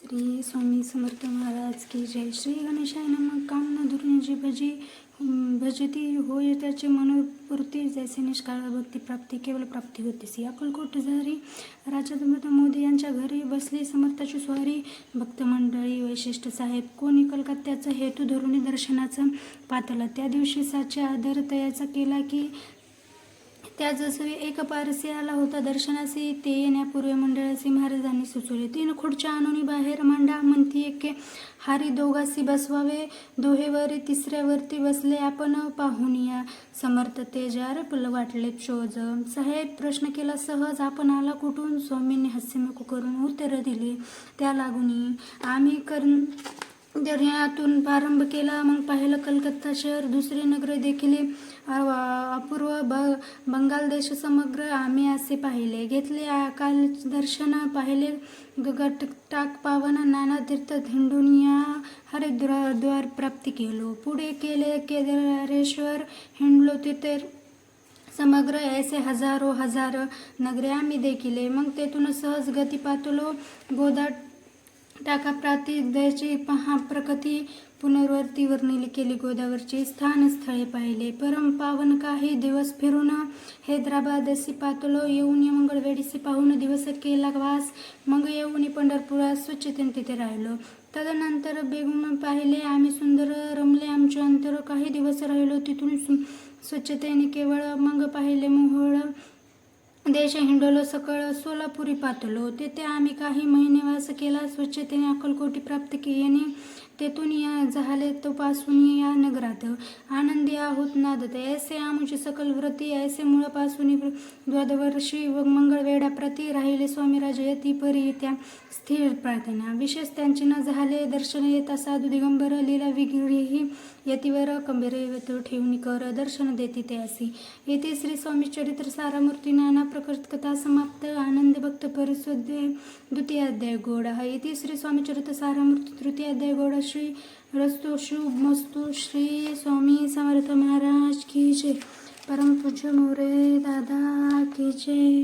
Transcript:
श्री स्वामी समर्थ महाराज की जय. श्री गणेशाय नम. कामना दुर्निजी भजी भजती होय त्याचे मनपूर्ती जैसे निष्काळ भक्ती प्राप्ती केवळ प्राप्ती होतीस अक्कलकोट झारी राजा मोदी यांच्या घरी बसली समर्थाची स्वारी भक्त मंडळी वैशिष्ट्य साहेब कोणी कलकत्त्याचं हेतू धरून दर्शनाचं पातला त्या दिवशी साचे आदर तयाचा केला की त्या जसं एक पारसी आला होता दर्शनासी ते येण्यापूर्वी मंडळासी महाराजांनी सुचवले. तीन खुर्च्या आणून बाहेर मांडा म्हणती एके हारी दोघासी बसवावे दोहेवरी तिसऱ्यावरती बसले आपण पाहून या. समर्थ तेजार पुल वाटले शोज. साहेब प्रश्न केला सहज आपण आला कुठून स्वामींनी हास्यमुख करून उत्तर दिले? त्या लागून आम्ही कर्ण दर्यातून प्रारंभ केला. मग पाहिलं कलकत्ता शहर दुसरे नगरे देखील अपूर्व ब बंगाल देश समग्र आम्ही असे पाहिले. घेतले काल दर्शन पाहिले गट टाक पावन नाना तीर्थ हिंडून या हरिद्वार द्वार प्राप्ती केलो. पुढे केले केदारेश्वर हिंडलो तिथे समग्र ऐसे हजारो हजार नगरे आम्ही देखिले मग तेथून सहज गती पातलो. गोदाट टाका प्रातिदयाची पहा प्रकृती पुनर्वर्ती वर्णिली केली गोदावरची स्थानस्थळे पाहिले. परम पावन काही दिवस फिरून हैदराबादसी पातलो येऊन मंगळवेडीसी पाहून दिवस केला वास. मग येऊन पंढरपुरात स्वच्छतेने तिथे राहिलो. तदनंतर बेगून पाहिले आम्ही सुंदर रमले आमचे अंतर काही दिवस राहिलो. तिथून स्वच्छतेने केवळ मग पाहिले मोहळ देश हिंडोलो सकळ सोलापुरी पातलो. तेथे आम्ही काही महिने वास केला. स्वच्छतेने अक्कलकोटी प्राप्त केल्याने तेथून या झाले तो पासून या नगरात आनंदी आहोत नादत. ऐसे आमुची सकल व्रती ऐसे मुळापासून द्वादवर्षी व मंगळवेढा प्रती राहिले स्वामीराज यती परी त्या स्थिर प्रार्थना. विशेष त्यांचे न झाले दर्शन येता साधू दिगंबर लीला विगिरीही यतीवर कंबेरे ठेवून कर दर्शन देती ते असे. येथे श्री स्वामी चरित्र सारामूर्ती नाना प्रकट कथा समाप्त. आनंद भक्त परिसोद्य द्वितीय अध्याय गोडा. येथे श्री स्वामी चरित्र सारामूर्ती तृतीय अध्याय गोडा. श्री रस्तो शुभ मस्तु श्री स्वामी समर्थ महाराज की जय परम पूज्य मोरे दादा की जय